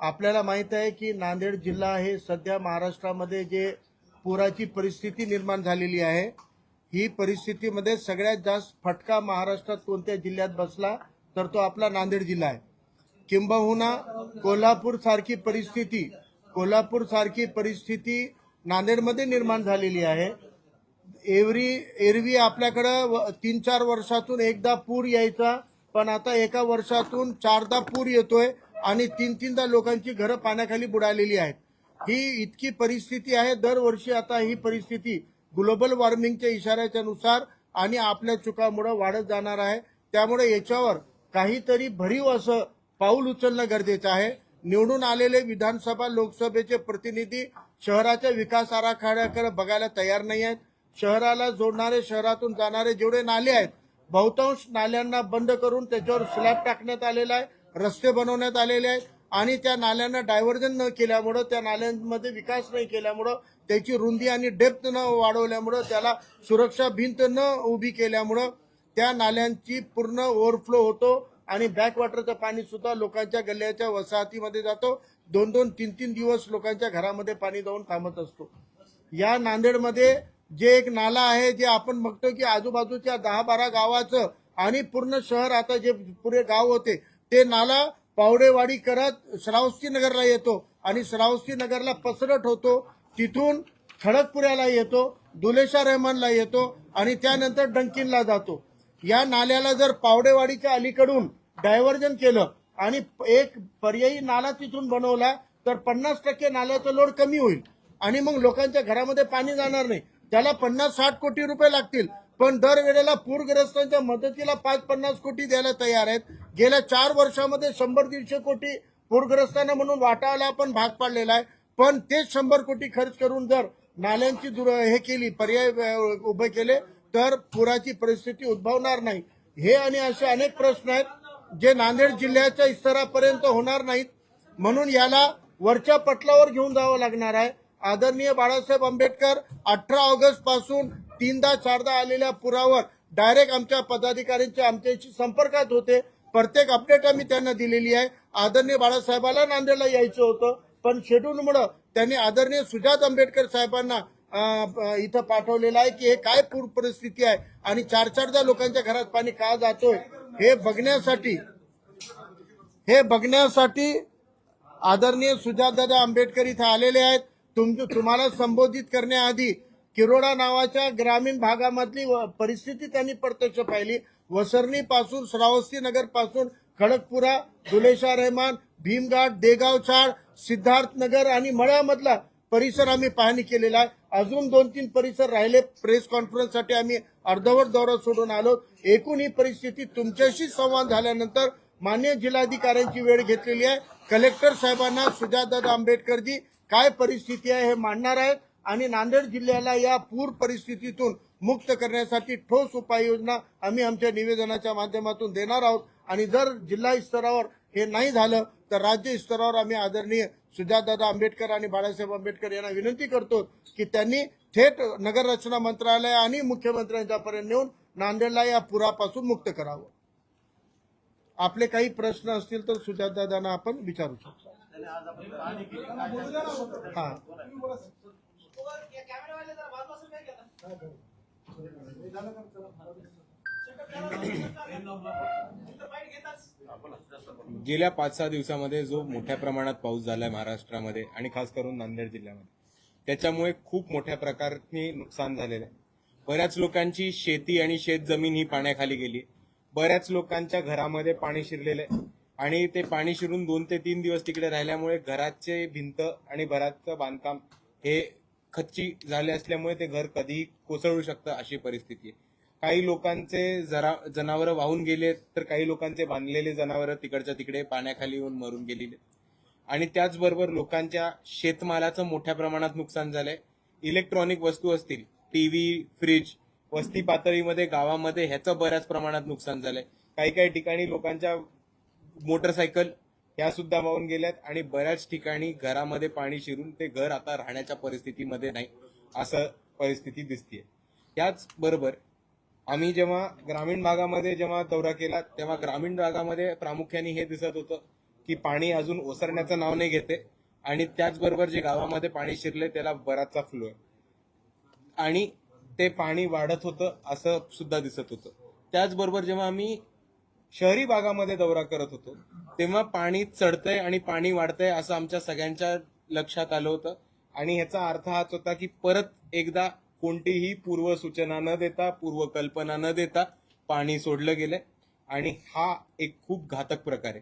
आपल्याला माहीत आहे की नांदेड जिल्हा हे सध्या महाराष्ट्रामध्ये जे पुराची परिस्थिती निर्माण झालेली आहे ही परिस्थितीमध्ये सगळ्यात जास्त फटका महाराष्ट्रात कोणत्या जिल्ह्यात बसला तर तो आपला नांदेड जिल्हा आहे. किंबहुना कोल्हापूर सारखी परिस्थिती कोल्हापूर सारखी परिस्थिती नांदेडमध्ये निर्माण झालेली आहे. एरवी एरवी आपल्याकडं व- तीन चार वर्षातून एकदा पूर यायचा पण आता एका वर्षातून चारदा पूर येतोय. आणि तीन तीनदा लोकांची घरं पाण्याखाली बुडालेली आहेत. ही इतकी परिस्थिती आहे दरवर्षी आता ही परिस्थिती ग्लोबल वॉर्मिंगच्या इशाऱ्याच्या नुसार आणि आपल्या चुकामुळे वाढत जाणार आहे. त्यामुळे याच्यावर काहीतरी भरीव असं पाऊल उचलणं गरजेचं आहे. निवडून आलेले विधानसभा लोकसभेचे प्रतिनिधी शहराच्या विकास आराखड्याकडे बघायला तयार नाही आहेत. शहराला जोडणारे शहरातून जाणारे जेवढे नाले आहेत बहुतांश नाल्यांना बंद करून त्याच्यावर स्लॅब टाकण्यात आलेला आहे. रस्ते बनवण्यात आलेले आहेत आणि त्या नाल्यांना डायव्हर्जन न केल्यामुळं त्या नाल्यांमध्ये विकास नाही केल्यामुळं त्याची रुंदी आणि डेप्थ न वाढवल्यामुळं त्याला सुरक्षा भिंत न उभी केल्यामुळं त्या नाल्यांची पूर्ण ओव्हरफ्लो होतो आणि बॅकवॉटरचं पाणी सुद्धा लोकांच्या गल्ल्याच्या वसाहतीमध्ये जातो. दोन दोन तीन तीन दिवस लोकांच्या घरामध्ये पाणी जाऊन थांबत असतो. या नांदेडमध्ये जे एक नाला आहे जे आपण बघतो की आजूबाजूच्या दहा बारा गावाचं आणि पूर्ण शहर आता जे पुरे गाव होते ते नाला पावडेवाडी करत श्रावस्ती नगरला येतो आणि श्रावस्ती नगरला पसरट होतो तिथून खडकपुऱ्याला येतो दुलेशा रहमानला येतो आणि त्यानंतर डंकिनला जातो. या नाल्याला जर पावडेवाडीच्या अलीकडून डायव्हर्जन केलं आणि एक पर्यायी नाला तिथून बनवला तर पन्नास टक्के नाल्याचं लोड कमी होईल. आणि मग लोकांच्या घरामध्ये पाणी जाणार नाही. त्याला पन्नास साठ कोटी रुपये लागतील. पण दरवेळेला पूरग्रस्तांच्या मदतीला पाच पन्नास कोटी द्यायला तयार आहेत. गेल्या चार वर्षामध्ये शंभर दीडशे कोटी पूरग्रस्तांना म्हणून वाटायला आपण भाग पाडलेला आहे. पण तेच शंभर कोटी खर्च करून जर नाल्यांची दुर हे केली पर्याय उभे केले तर पुराची परिस्थिती उद्भवणार नाही. हे आणि असे अनेक प्रश्न आहेत जे नांदेड जिल्ह्याच्या स्तरापर्यंत होणार नाहीत. म्हणून याला वरच्या पटलावर घेऊन जावं लागणार आहे. आदरणीय बाळासाहेब आंबेडकर अठरा ऑगस्टपासून तीनदा चारदा आलेल्या पुरावर डायरेक्ट आमच्या पदाधिकाऱ्यांच्या आमच्याशी संपर्कात होते. प्रत्येक अपडेट आम्ही त्यांना दिलेली आहे. आदरणीय बाळासाहेबाला नांदेडला यायचं होतं पण शेड्यूलमुळं त्यांनी आदरणीय सुजात आंबेडकर साहेबांना इथं पाठवलेलं आहे की हे काय पूर परिस्थिती आहे आणि चार चारदा लोकांच्या घरात पाणी का जातोय हे बघण्यासाठी हे बघण्यासाठी आदरणीय सुजातदादा आंबेडकर इथे आलेले आहेत. तुम तुम्हाला संबोधित करण्याआधी किरोडा नावाच्या ग्रामीण भागामधली व- परिस्थिती त्यांनी प्रत्यक्ष पाहिली. वसरणी पासून श्रावस्ती नगरपासून खडकपुरा दुलेशा रहमान भीमघाट देगाव चाळ सिद्धार्थ नगर आणि मळ्यामधला परिसर आम्ही पाहणी केलेला आहे. अजून दोन तीन परिसर राहिले. प्रेस कॉन्फरन्ससाठी आम्ही अर्धवट दौरा सोडून आलो. एकूण ही परिस्थिती तुमच्याशी संवाद झाल्यानंतर मान्य जिल्हाधिकाऱ्यांची वेळ घेतलेली आहे. कलेक्टर साहेबांना सुजातदादा आंबेडकरजी काय परिस्थिती आहे हे मांडणार आहेत. आणि नांदेड जिल्ह्याला या पूर परिस्थितीतून मुक्त करण्यासाठी ठोस उपाययोजना आम्ही आमच्या निवेदनाच्या माध्यमातून देणार आहोत. आणि जर जिल्हा स्तरावर हे नाही झालं तर राज्य स्तरावर आम्ही आदरणीय सुजातदादा आंबेडकर आणि बाळासाहेब आंबेडकर यांना विनंती करतो की त्यांनी थेट नगररचना मंत्रालय आणि मुख्यमंत्र्यांच्यापर्यंत नेऊन नांदेडला या पुरापासून मुक्त करावं. आपले काही प्रश्न असतील तर सुजातदादांना आपण विचारू शकतो. हा. गेल्या पाच सहा दिवसामध्ये जो मोठ्या प्रमाणात पाऊस झालाय महाराष्ट्रामध्ये आणि खास करून नांदेड जिल्ह्यामध्ये त्याच्यामुळे खूप मोठ्या प्रकारे नुकसान झालेलं आहे. बऱ्याच लोकांची शेती आणि शेत जमीन ही पाण्याखाली गेली. बऱ्याच लोकांच्या घरामध्ये पाणी शिरलेलं आहे. आणि ते पाणी शिरून दोन ते तीन दिवस तिकडे राहिल्यामुळे घराचे भिंत आणि घराचं बांधकाम हे खच्ची झाले असल्यामुळे ते घर कधीही कोसळू शकतं अशी परिस्थिती आहे. काही लोकांचे जरा जनावरं वाहून गेले तर काही लोकांचे बांधलेले जनावरं तिकडच्या तिकडे पाण्याखाली येऊन मरून गेलेले आणि त्याचबरोबर लोकांच्या शेतमालाचं मोठ्या प्रमाणात नुकसान झालंय. इलेक्ट्रॉनिक वस्तू असतील टीव्ही फ्रीज वस्ती पातळीमध्ये गावामध्ये ह्याचं बऱ्याच प्रमाणात नुकसान झालंय. काही काही ठिकाणी लोकांच्या मोटरसायकल ह्या सुद्धा वाहून गेल्यात आणि बऱ्याच ठिकाणी घरामध्ये पाणी शिरून ते घर आता राहण्याच्या परिस्थितीमध्ये नाही असं परिस्थिती दिसतीये. त्याचबरोबर आम्ही जेव्हा ग्रामीण भागामध्ये जेव्हा दौरा केला तेव्हा ग्रामीण भागामध्ये प्रामुख्याने हे दिसत होतं की पाणी अजून ओसरण्याचं नाव नाही घेते आणि त्याचबरोबर जे गावामध्ये पाणी शिरले त्याला बराचसा फ्लो आहे. आणि ते पाणी वाढत होतं असं सुद्धा दिसत होतं. त्याचबरोबर जेव्हा आम्ही शहरी भागामध्ये दौरा करत होतो तेव्हा पाणी चढतंय आणि पाणी वाढतंय असं आमच्या सगळ्यांच्या लक्षात आलं होतं. आणि ह्याचा अर्थ हाच होता की परत एकदा कोणतीही पूर्वसूचना न देता पूर्वकल्पना न देता पाणी सोडलं गेलंय. आणि हा एक खूप घातक प्रकार आहे.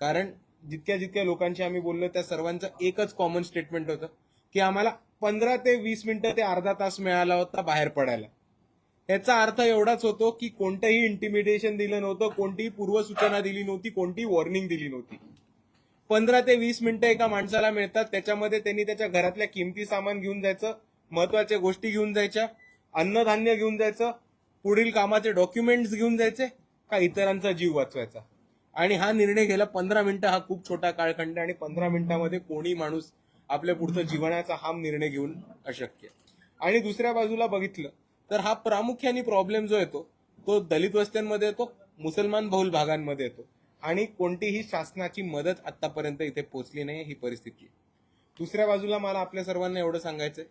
कारण जितक्या जितक्या लोकांशी आम्ही बोललो त्या सर्वांचं एकच कॉमन स्टेटमेंट होतं की आम्हाला पंधरा ते वीस मिनिटं ते अर्धा तास मिळाला होता बाहेर पडायला. याचा अर्थ एवढाच होतो की कोणतंही इंटिमिडेशन दिलं नव्हतं कोणतीही पूर्वसूचना दिली नव्हती कोणतीही वॉर्निंग दिली नव्हती. पंधरा ते वीस मिनिटं एका माणसाला मिळतात त्याच्यामध्ये त्यांनी त्याच्या घरातल्या किमती सामान घेऊन जायचं महत्त्वाच्या गोष्टी घेऊन जायच्या अन्नधान्य घेऊन जायचं पुढील कामाचे डॉक्युमेंट्स घेऊन जायचे का इतरांचा जीव वाचवायचा. आणि हा निर्णय घ्यायला पंधरा मिनिटं हा खूप छोटा काळखंड आहे आणि पंधरा मिनिटामध्ये कोणी माणूस आपल्या पुढचं जीवनाचा हा निर्णय घेऊन अशक्य आणि दुसऱ्या बाजूला बघितलं तर हा प्रामुख्याने प्रॉब्लेम जो येतो तो दलित वस्त्यांमध्ये येतो मुसलमान बहुल भागांमध्ये येतो. आणि कोणतीही शासनाची मदत आतापर्यंत इथे पोचली नाही ही परिस्थिती. आहे. दुसऱ्या बाजूला मला आपल्या सर्वांना एवढं सांगायचंय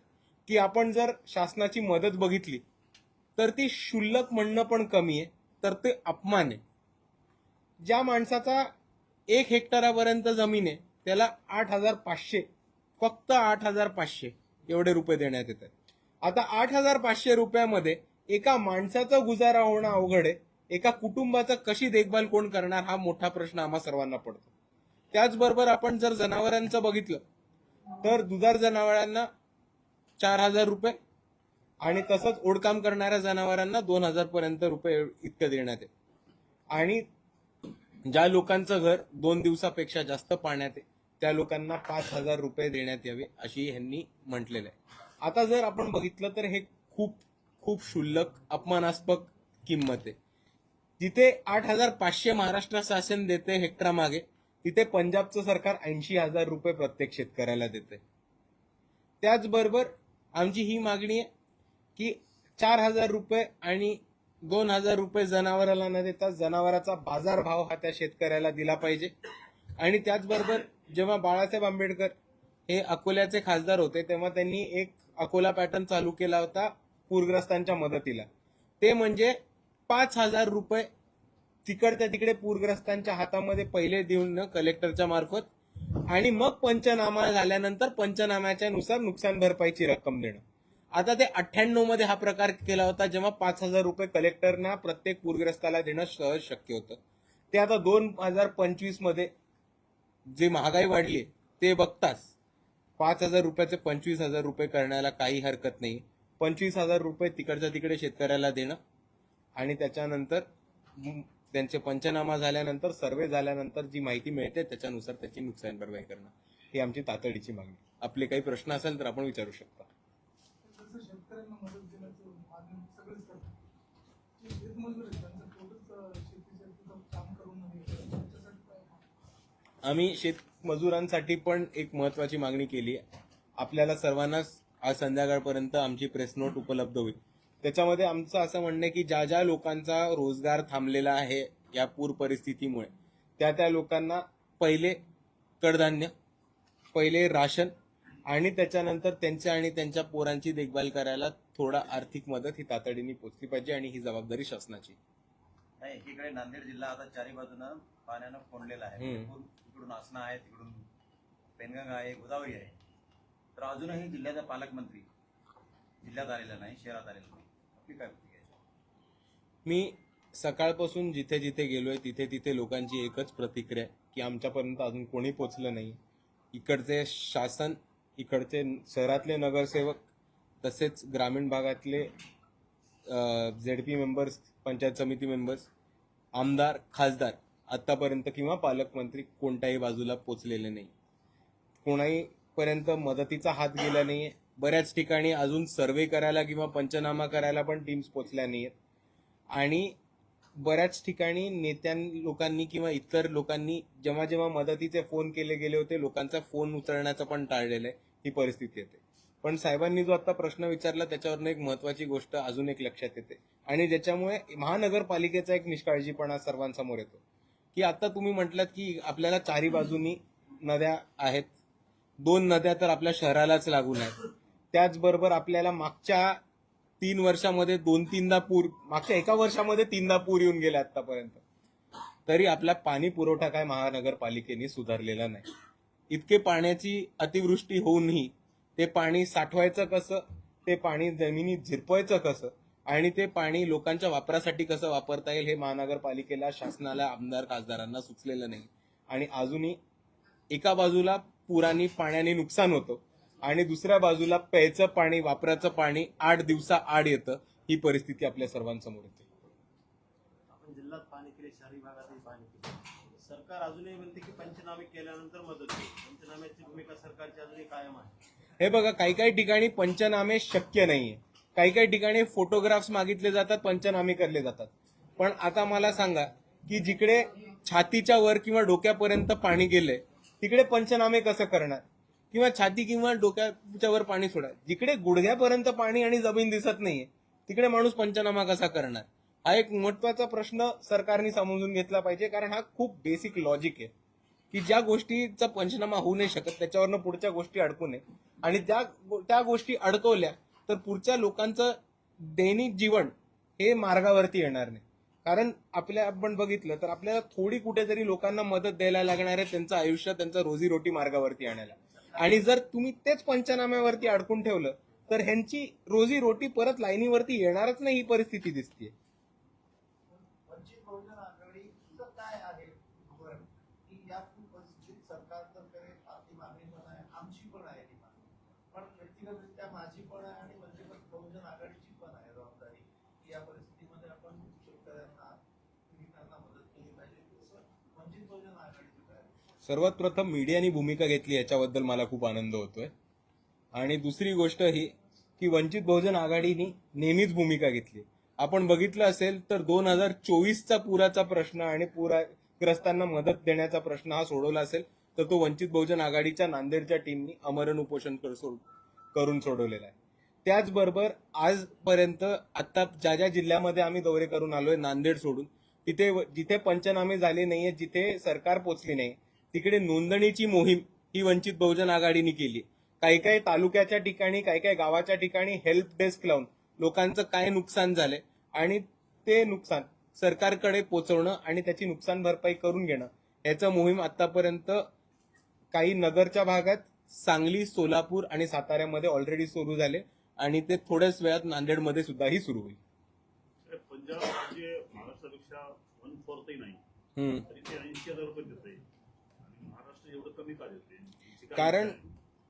की आपण जर शासनाची मदत बघितली तर ती क्षुल्लक म्हणणं पण कमी आहे तर ते अपमान आहे. ज्या माणसाचा एक हेक्टरापर्यंत जमीन आहे त्याला आठ हजार पाचशे फक्त आठ हजार पाचशे एवढे रुपये देण्यात येत आहेत आता आठ हजार पाचशे रुपयामध्ये एका माणसाचा गुजारा होणं अवघड आहे. एका कुटुंबाचा कशी देखभाल कोण करणार हा मोठा प्रश्न आम्हा सर्वांना पडतो. त्याचबरोबर आपण जर जनावरांचं बघितलं तर दुधार जनावरांना चार हजार रुपये आणि तसंच ओढकाम करणाऱ्या जनावरांना दोन हजार पर्यंत रुपये इतकं देण्यात आहे आणि ज्या लोकांचं घर दोन दिवसापेक्षा जास्त पाण्यात आहे त्या लोकांना पाच हजार रुपये देण्यात यावे अशी ह्यांनी म्हटलेलं आहे. आता जर आपण बघितलं तर हे खूप खूप क्षुल्लक अपमानास्पद किंमत आहे. जिथे आठ हजार पाचशे महाराष्ट्र शासन देते हेक्टरा मागे तिथे पंजाबचं सरकार ऐंशी हजार रुपये प्रत्येक शेतकऱ्याला देते त्याचबरोबर आमची ही मागणी आहे की चार हजार रुपये आणि दोन हजार रुपये जनावराला न देता जनावराचा बाजारभाव हा त्या शेतकऱ्याला दिला पाहिजे. आणि त्याचबरोबर जेव्हा बाळासाहेब आंबेडकर हे अकोल्याचे खासदार होते तेव्हा त्यांनी एक अकोला पॅटर्न चालू केला होता पूरग्रस्तांच्या मदतीला. ते म्हणजे पाच हजार रुपये तिकडच्या तिकडे पूरग्रस्तांच्या हातामध्ये पहिले देऊन कलेक्टरच्या मार्फत आणि मग पंचनामा झाल्यानंतर पंचनाम्याच्या नुसार नुकसान भरपाईची रक्कम देणं. आता ते अठ्ठ्याण्णवमध्ये हा प्रकार केला होता जेव्हा पाच हजार रुपये कलेक्टरना प्रत्येक पूरग्रस्ताला देणं सहज शक्य होतं. ते आता दोन हजार पंचवीसमध्ये जे महागाई वाढली ते बघताच पाच हजार रुपयाचे पंचवीस हजार रुपये करण्याला काही हरकत नाही. पंचवीस हजार रुपये तिकडच्या तिकडे शेतकऱ्याला देणं आणि त्याच्यानंतर त्यांचे पंचनामा झाल्यानंतर सर्वे झाल्यानंतर जी माहिती मिळते त्याच्यानुसार त्याची नुकसान भरपाई करणं. ही आमची तातडीची मागणी. आपले काही प्रश्न असेल तर आपण विचारू शकता. जसं शेतकऱ्यांना मजुरांसाठी पण एक महत्वाची मागणी केली आपल्याला सर्वांनाच आज संध्याकाळपर्यंत आमची प्रेस नोट उपलब्ध होईल. त्याच्यामध्ये आमचं असं म्हणणं आहे की ज्या ज्या लोकांचा रोजगार थांबलेला आहे या पूर परिस्थितीमुळे त्या त्या लोकांना पहिले कडधान्य पहिले राशन आणि त्याच्यानंतर त्यांच्या आणि त्यांच्या पोरांची देखभाल करायला थोडा आर्थिक मदत ही तातडीने पोचली पाहिजे आणि ही जबाबदारी शासनाची नाही एकीकडे नांदेड जिल्हा आता चारी बाजूनं पाण्यानं कोंडलेला आहे हम्म. इकडून आसना आहे तिकडून पेनगंगा आहे गोदावरी आहे तर अजूनही जिल्ह्याचा पालकमंत्री जिल्ह्यात आलेला नाही शहरात आलेला नाही आपली काय प्रतिक्रिया आहे? मी सकाळपासून जिथे जिथे गेलोय तिथे तिथे लोकांची एकच प्रतिक्रिया आहे की आमच्यापर्यंत अजून कोणी पोचलं नाही इकडचे शासन इकडचे शहरातले नगरसेवक तसेच ग्रामीण भागातले झेड पी मेंबर्स पंचायत समिती मेंबर्स आमदार खासदार आतापर्यंत किंवा पालकमंत्री कोणत्याही बाजूला पोचलेले नाही. कोणाही पर्यंत मदतीचा हात गेला नाही बऱ्याच ठिकाणी अजून सर्वे करायला किंवा पंचनामा करायला पण टीम्स पोचल्या नाहीयेत. आणि बऱ्याच ठिकाणी नेत्यां लोकांनी किंवा इतर लोकांनी जेव्हा जेव्हा मदतीचे फोन केले गेले होते लोकांचा फोन उचलण्याचं पण टाळलेलं आहे. ही परिस्थिती येते. पण साहेबांनी जो आता प्रश्न विचारला त्याच्यावरनं एक महत्वाची गोष्ट अजून एक लक्षात येते. आणि ज्याच्यामुळे महानगरपालिकेचा एक निष्काळजीपणा सर्वांसमोर येतो. की आता तुम्ही म्हटलात की आपल्याला चारी बाजूनी नद्या आहेत. दोन नद्या तर आपल्या शहरालाच लागून आहेत. त्याचबरोबर आपल्याला मागच्या तीन वर्षामध्ये दोन तीनदा पूर मागच्या एका वर्षामध्ये तीनदा पूर येऊन गेले आतापर्यंत. तरी आपला पाणी पुरवठा काय महानगरपालिकेने सुधारलेला नाही. इतके पाण्याची अतिवृष्टी होऊनही ते पाणी साठवायचं कसं? ते पाणी जमिनीत झिरपवायचं कसं? आणि ते पाणी लोकांच्या वापरासाठी कसं वापरता येईल हे महानगरपालिकेला शासनाला आमदार खासदारांना सुचलेलं नाही. आणि अजूनही एका बाजूला पुराने पाण्याने नुकसान होतं आणि दुसऱ्या बाजूला प्यायचं पाणी वापराचं पाणी आठ दिवसा आड येतं ही परिस्थिती आपल्या सर्वांसमोर येते. आपण जिल्ह्यात पाणी केले शहरी भागातही पाणी केले. सरकार अजूनही म्हणते की पंचनामे केल्यानंतर मदत पंचनाम्याची भूमिका सरकारची अजूनही कायम आहे. हे बघा काही काही ठिकाणी पंचनामे शक्य नाहीये. काही काही ठिकाणी फोटोग्राफ्स मागितले जातात पंचनामे करले जातात. पण आता मला सांगा की जिकडे छातीच्या वर किंवा डोक्यापर्यंत पाणी गेलंय तिकडे पंचनामे कसं करणार? किंवा छाती किंवा डोक्याच्या वर पाणी सोडा. जिकडे गुडघ्यापर्यंत पाणी आणि जमीन दिसत नाहीये तिकडे माणूस पंचनामा कसा करणार? हा एक महत्त्वाचा प्रश्न सरकारने समजून घेतला पाहिजे कारण हा खूप बेसिक लॉजिक आहे. की ज्या गोष्टीचा पंचनामा होऊ नाही शकत त्याच्यावरनं पुढच्या गोष्टी अडकू नये. आणि त्या त्या गोष्टी अडकवल्या तर पुढच्या लोकांचं दैनिक जीवन हे मार्गावरती येणार नाही. कारण आपल्या आपण बघितलं तर आपल्याला थोडी कुठेतरी लोकांना मदत द्यायला लागणार आहे त्यांचं आयुष्य त्यांचं रोजीरोटी मार्गावरती आणायला. आणि जर तुम्ही तेच पंचनाम्यावरती अडकून ठेवलं तर ह्यांची रोजी रोटी परत लाईनीवरती येणारच नाही ही परिस्थिती दिसतीये वंचित बहुजन आघाडीचं काय आहे धोरण की या परिस्थितीत सरकार तर करेल आपली मागणी पण आहे आमची पण आहे ती मागणी पण व्यक्तिगतरित्या माझी पण आहे आणि वंचित बहुजन आघाडीची पण आहे जबाबदारी की या परिस्थितीमध्ये आपण शेतकऱ्यांना पीडितांना मदत केली पाहिजे तसं वंचित बहुजन आघाडीची काय आहे? सर्वात प्रथम मीडियानी भूमिका घेतली याच्याबद्दल मला खूप आनंद होतोय. आणि दुसरी गोष्ट ही की वंचित बहुजन आघाडीने नेहमीच भूमिका घेतली. आपण बघितलं असेल तर दोन हजार चोवीसचा पुराचा प्रश्न आणि पुराग्रस्तांना मदत देण्याचा प्रश्न हा सोडवला असेल तर तो वंचित बहुजन आघाडीच्या नांदेडच्या टीमनी अमरण उपोषण कर- सोड- करून सोडवलेला आहे. त्याचबरोबर आजपर्यंत आता ज्या ज्या जिल्ह्यामध्ये आम्ही दौरे करून आलोय नांदेड सोडून तिथे व- जिथे पंचनामे झाले नाहीये जिथे सरकार पोचली नाही तिकडे नोंदणीची मोहीम ही वंचित बहुजन आघाडीने केली. काही काही तालुक्याच्या ठिकाणी काही काही गावाच्या ठिकाणी हेल्प डेस्क लावून लोकांचं काय नुकसान झालंय आणि ते नुकसान सरकारकडे पोहोचवणं आणि त्याची नुकसान भरपाई करून घेणं याचं मोहीम आतापर्यंत काही नगरच्या भागात सांगली सोलापूर आणि साताऱ्यामध्ये ऑलरेडी सुरू झाले आणि ते थोड्याच वेळात नांदेडमध्ये सुद्धाही सुरू होईल. पंजाब राज्य महाराष्ट्रापेक्षा वन नाही. हम्म. तरी ते ऐंशी हजार रुपये देते एवढं कमी का देते याची काय कारण?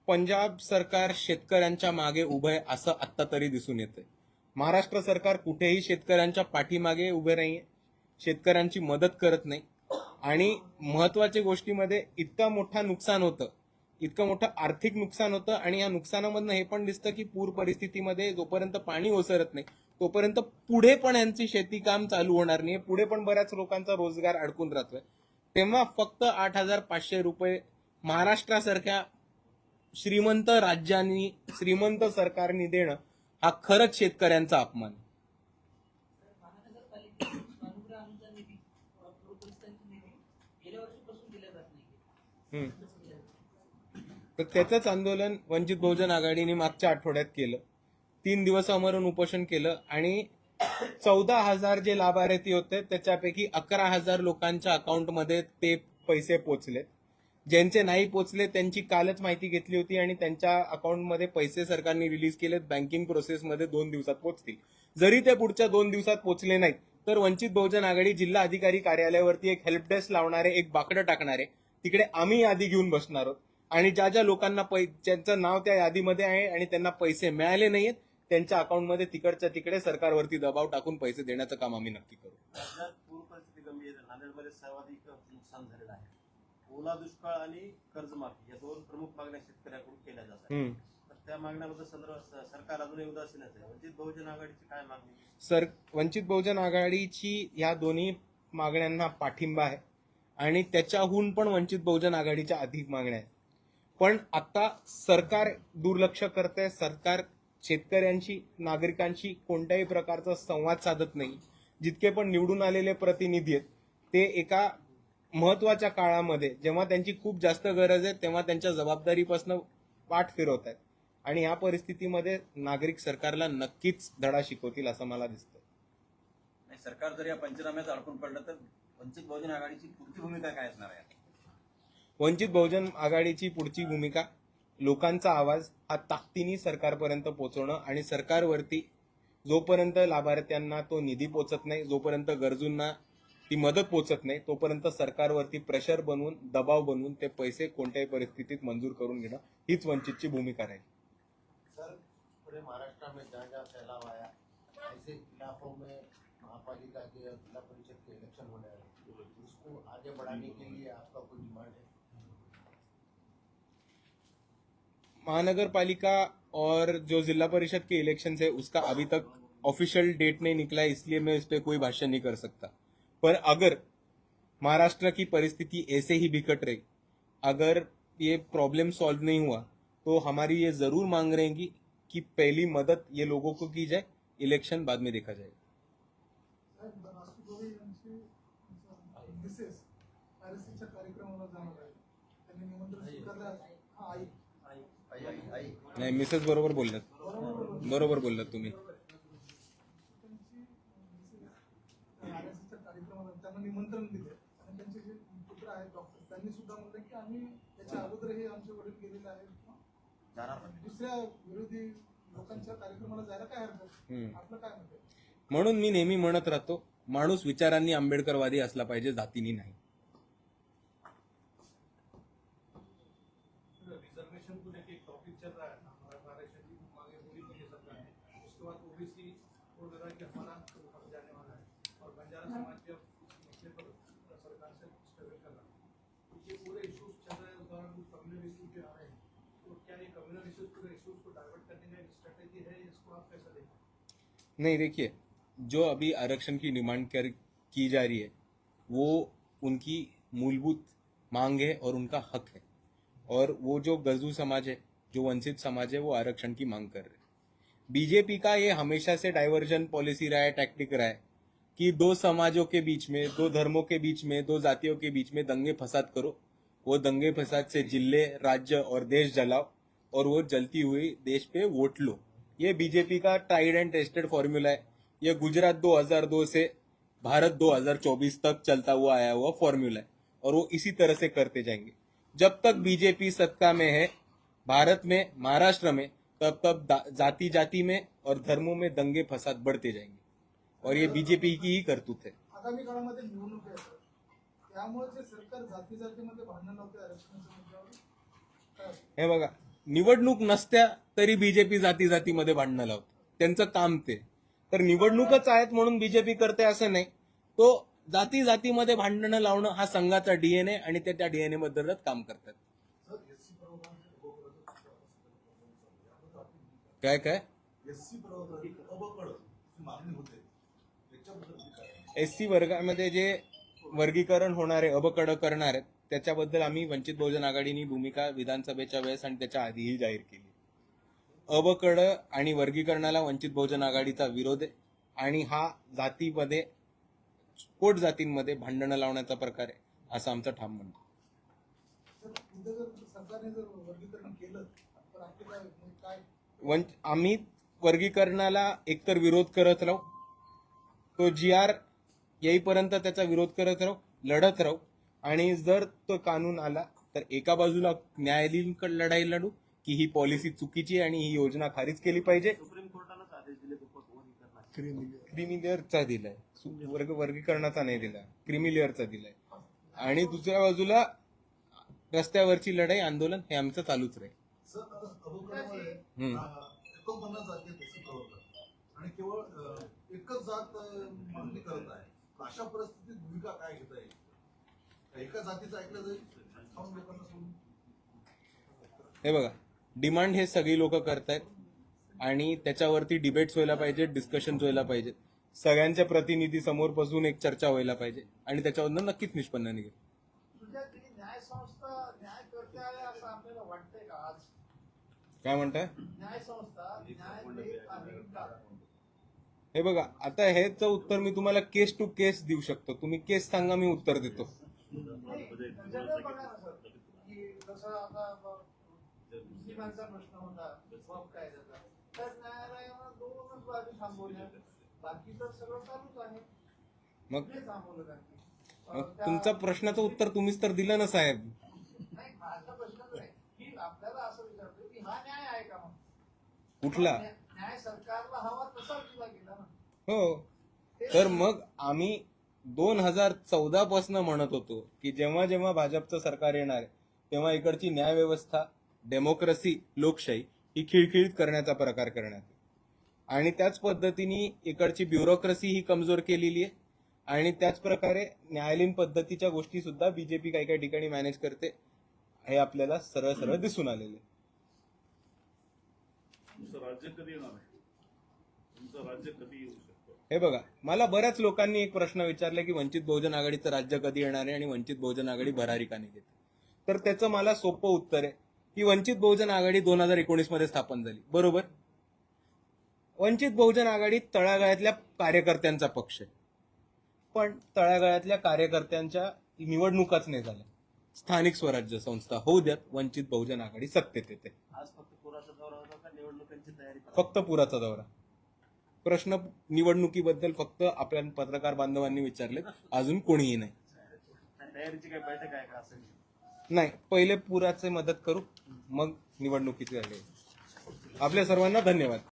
पंजाब सरकार शेतकऱ्यांच्या मागे उभं आहे असं आत्ता तरी दिसून येतंय. महाराष्ट्र सरकार कुठेही शेतकऱ्यांच्या पाठीमागे उभे नाहीये. शेतकऱ्यांची मदत करत नाही. आणि महत्त्वाच्या गोष्टीमध्ये इतका मोठा नुकसान होतं. इतकं मोठं आर्थिक नुकसान होतं आणि या नुकसानामधनं हे पण दिसतं की पूर परिस्थितीमध्ये जोपर्यंत पाणी ओसरत नाही तोपर्यंत पुढे पण यांची शेती काम चालू होणार नाही पुढे पण बऱ्याच लोकांचा रोजगार अडकून राहतोय. तेव्हा फक्त आठ हजार पाचशे रुपये महाराष्ट्रासारख्या श्रीमंत राज्यांनी श्रीमंत सरकारने देणं हा खरंच शेतकऱ्यांचा अपमान हम्म. तर त्याचंच आंदोलन वंचित बहुजन आघाडीने मागच्या आठवड्यात केलं तीन दिवस अमरण उपोषण केलं आणि चौदा हजार जे लाभार्थी होते त्याच्यापैकी अकरा हजार लोकांच्या अकाउंटमध्ये ते पैसे पोचले. ज्यांचे नाही पोचले त्यांची कालच माहिती घेतली होती आणि त्यांच्या अकाउंटमध्ये पैसे सरकारने रिलीज केलेत बँकिंग प्रोसेसमध्ये दोन दिवसात पोचतील. जरी ते पुढच्या दोन दिवसात पोचले नाहीत तर वंचित बहुजन आघाडी जिल्हा अधिकारी कार्यालयावरती एक हेल्प डेस्क लावणारे एक बाकडं टाकणारे तिकडे आम्ही यादी घेऊन बसणार आहोत. आणि ज्या ज्या लोकांना पै ज्यांचं नाव त्या यादीमध्ये आहे आणि त्यांना पैसे मिळाले नाहीयेत त्यांच्या अकाउंटमध्ये तिकडच्या तिकडे सरकारवरती दबाव टाकून पैसे देण्याचं काम आम्ही नक्की करू. पूर परिस्थिती गंभीर नांदेडमध्ये सर्वाधिक नुकसान झालेलं आहे. ओला दुष्काळ आणि कर्जमाफी या दोन प्रमुख मागण्या शेतकऱ्यांकडून केल्या जातात त्या मागण्याबद्दल संदर्भात सरकार अजूनही उदासीनच आहे. वंचित बहुजन आघाडीची काय मागणी? सर वंचित बहुजन आघाडीची या दोन्ही मागण्यांना पाठिंबा आहे आणि त्याच्याहून पण वंचित बहुजन आघाडीच्या अधिक मागण्या आहेत. पण आता सरकार दुर्लक्ष करते सरकार शेतकऱ्यांशी नागरिकांशी कोणत्याही प्रकारचा संवाद साधत नाही. जितके पण निवडून आलेले प्रतिनिधी आहेत ते एका महत्त्वाच्या काळामध्ये जेव्हा त्यांची खूप जास्त गरज आहे तेव्हा त्यांच्या जबाबदारीपासून वाट फिरवत आहेत. आणि या परिस्थितीमध्ये नागरिक सरकारला नक्कीच धडा शिकवतील असं मला दिसतं नाही सरकार जर या पंचनाम्यात अडकून पडलं तर वंचित बहुजन आघाडीची पुढची भूमिका काय असणार आहे? वंचित बहुजन आघाडीची पुढची भूमिका लोकांचा आवाज हा ताकदीने सरकारपर्यंत पोहोचवणं आणि सरकारवरती जोपर्यंत लाभार्थ्यांना तो निधी पोचत नाही जोपर्यंत गरजूंना ती मदत पोचत नाही तोपर्यंत सरकारवरती प्रेशर बनवून दबाव बनवून ते पैसे कोणत्याही परिस्थितीत मंजूर करून घेणं हीच वंचितची भूमिका राहील. सर पूरे महाराष्ट्र में जहाँ जहाँ आया ऐसे इलाकों में महापालिका के जिला परिषद के इलेक्शन होने हैं। उसको आगे बढ़ाने के लिए आपका कोई डिमांड है? महानगर पालिका और जो जिला परिषद के इलेक्शन है, उसका अभी तक ऑफिशियल डेट नहीं निकला है, इसलिए मैं इस पर कोई भाषण नहीं कर सकता। पर अगर महाराष्ट्र की परिस्थिति ऐसे ही बिकट रही, अगर ये प्रॉब्लम सॉल्व नहीं हुआ तो हमारी ये ज़रूर मांग रहेंगी कि पहली मदद ये लोगों को की जाए इलेक्शन बाद में देखा जाएगा साहेब नाही मिसेस बरोबर बोललात बरोबर बोललात तुम्ही. त्यांना निमंत्रण दिले आणि त्यांचे जे पुत्र आहेत डॉक्टर त्यांनी सुद्धा की आम्ही आमचे वडील गेलेले आहेत दुसऱ्या विरोधी लोकांच्या कार्यक्रमाला जायला काय हरकत आपलं काय म्हणते म्हणून मी नेहमी म्हणत राहतो माणूस विचारांनी आंबेडकरवादी असला पाहिजे जातीनी नाही. नहीं, देखिए, जो अभी आरक्षण की डिमांड कर, की जा रही है, वो उनकी मूलभूत मांग है और उनका हक है। और वो जो गरजू समाज है, जो वंचित समाज है, वो आरक्षण की मांग कर रहे हैं। बीजेपी का ये हमेशा से डाइवर्जन पॉलिसी रहा है टैक्टिक रहा है। कि दो समाजों के बीच में, दो धर्मों के बीच में, दो जातियों के बीच में दंगे फसाद करो। वो दंगे फसाद से ज़िले, राज्य और देश जलाओ और वो जलती हुई देश पे वोट लो। ये बीजेपी का ट्राइड एंड टेस्टेड फॉर्मूला है। ये गुजरात 2002 से भारत 2024 तक चलता हुआ, आया हुआ फॉर्मूला है और वो इसी तरह से करते जाएँगे। जब तक बीजेपी सत्ता में है, भारत में, महाराष्ट्र में, तब तक जाति जाति में और धर्मों में दंगे फसाद बढ़ते जाएँगे। और ये बीजेपी की ही करतूत है। आगामी काळामध्ये निवडणूक आहे. त्यामुळे जे सरकार जाती जातीमध्ये भांडण लावते आरक्षणाच्या मुद्द्यावर काय हे बघा निवडणूक नसत्या तरी बीजेपी जाती जातीमध्ये भांडणं लावत. त्यांचं काम ते. तर निवडणूकच आहेत म्हणून बीजेपी करते असं नाही. तो जाती जातीमध्ये भांडणं लावणं हा संघाचा डीएनए आणि ते त्या डीएनए बद्दलच काम करतात. काय काय? एससी अबकड मागणी होते. एस सी वर्गामध्ये जे वर्गीकरण होणारे अबकड करणार आहेत त्याच्याबद्दल आम्ही वंचित बहुजन आघाडीनी भूमिका विधानसभेच्या वेळेस आणि त्याच्या आधीही जाहीर केली. अबकड आणि वर्गीकरणाला वंचित बहुजन आघाडीचा विरोध आहे आणि हा जातीमध्ये पोट जातींमध्ये भांडणं लावण्याचा प्रकार आहे असं आमचं ठाम म्हणतो सरकारने जर वर्गीकरण केलं आम्ही वर्गीकरणाला एकतर विरोध करत राहू तो जी आर येईपर्यंत त्याचा विरोध करत राहू लढत राहू. आणि जर तो कानून आला तर एका बाजूला न्यायालयीन लढाई लढू की ही पॉलिसी चुकीची आहे आणि ही योजना खारिज केली पाहिजे. सुप्रीम कोर्टानंच आदेश दिले तो वनीकरणाचे क्रिमिलिअरचा दिलाय. वर्ग वर्गीकरणाचा नाही दिला क्रिमिलिअरचा दिलाय. आणि दुसऱ्या बाजूला रस्त्यावरची लढाई आंदोलन हे आमचं चालूच राहील. आणि केवळ एकच जात मागणी करत आहे. अशा परिस्थितीत भूमिका काय घेता येईल? का एका जातीचं ऐकलं जाईल? खाऊन लोकांना सोडून हे बघा डिमांड हे सगळी लोक करतायत आणि त्याच्यावरती डिबेट्स व्हायला पाहिजे डिस्कशन व्हायला पाहिजे सगळ्यांच्या प्रतिनिधी समोर बसून एक चर्चा व्हायला पाहिजे आणि त्याच्यावरनं नक्कीच निष्पन्न निघेल. तुझ्या तरी न्याय संस्था न्याय करते आहे असं आपल्याला वाटतंय का आज? काय म्हणताय? न्याय संस्था हे बघा आता हेच उत्तर मी तुम्हाला केस टू केस देऊ शकतो. तुम्ही केस सांगा मी उत्तर देतो. मग मग तुमचा प्रश्नाचं उत्तर तुम्हीच तर दिलं ना साहेब. कुठला? न्याय सरकारला हवा तसा दिला गेला ना. हो. तर मग आम्ही दोन हजार चौदा पासून म्हणत होतो की जेव्हा जेव्हा भाजपचं सरकार येणार तेव्हा इकडची न्यायव्यवस्था डेमोक्रेसी लोकशाही ही खिळखिळीत करण्याचा प्रकार करण्यात आणि त्याच पद्धतीने इकडची ब्युरोक्रेसी ही कमजोर केलेली आहे. आणि त्याच प्रकारे न्यायालयीन पद्धतीच्या गोष्टी सुद्धा बीजेपी काही काही ठिकाणी मॅनेज करते. हे आपल्याला सरळ सरळ दिसून आलेले राज्य कधी येणार तुमचं राज्य कधी येऊ हे बघा मला बऱ्याच लोकांनी एक प्रश्न विचारला की वंचित बहुजन आघाडीचं राज्य कधी येणार आहे आणि वंचित बहुजन आघाडी भरारी का नाही घेते? तर त्याचं मला सोपं उत्तर आहे की वंचित बहुजन आघाडी दोन हजार एकोणीसमध्ये स्थापन झाली. बरोबर? वंचित बहुजन आघाडी तळागाळातल्या कार्यकर्त्यांचा पक्ष आहे. पण तळागाळातल्या कार्यकर्त्यांच्या निवडणुकाच नाही झाल्या. स्थानिक स्वराज्य संस्था होऊ द्यात वंचित बहुजन आघाडी सत्तेत येते. आज फक्त पुराचा दौरा. प्रश्न निवडणुकीबद्दल फक्त आपल्या पत्रकार बांधवांनी विचारले अजून कोणीही नाही. नाही पहिले पुराचे मदत करू मग निवडणुकीचे झाले. आपल्या सर्वांना धन्यवाद.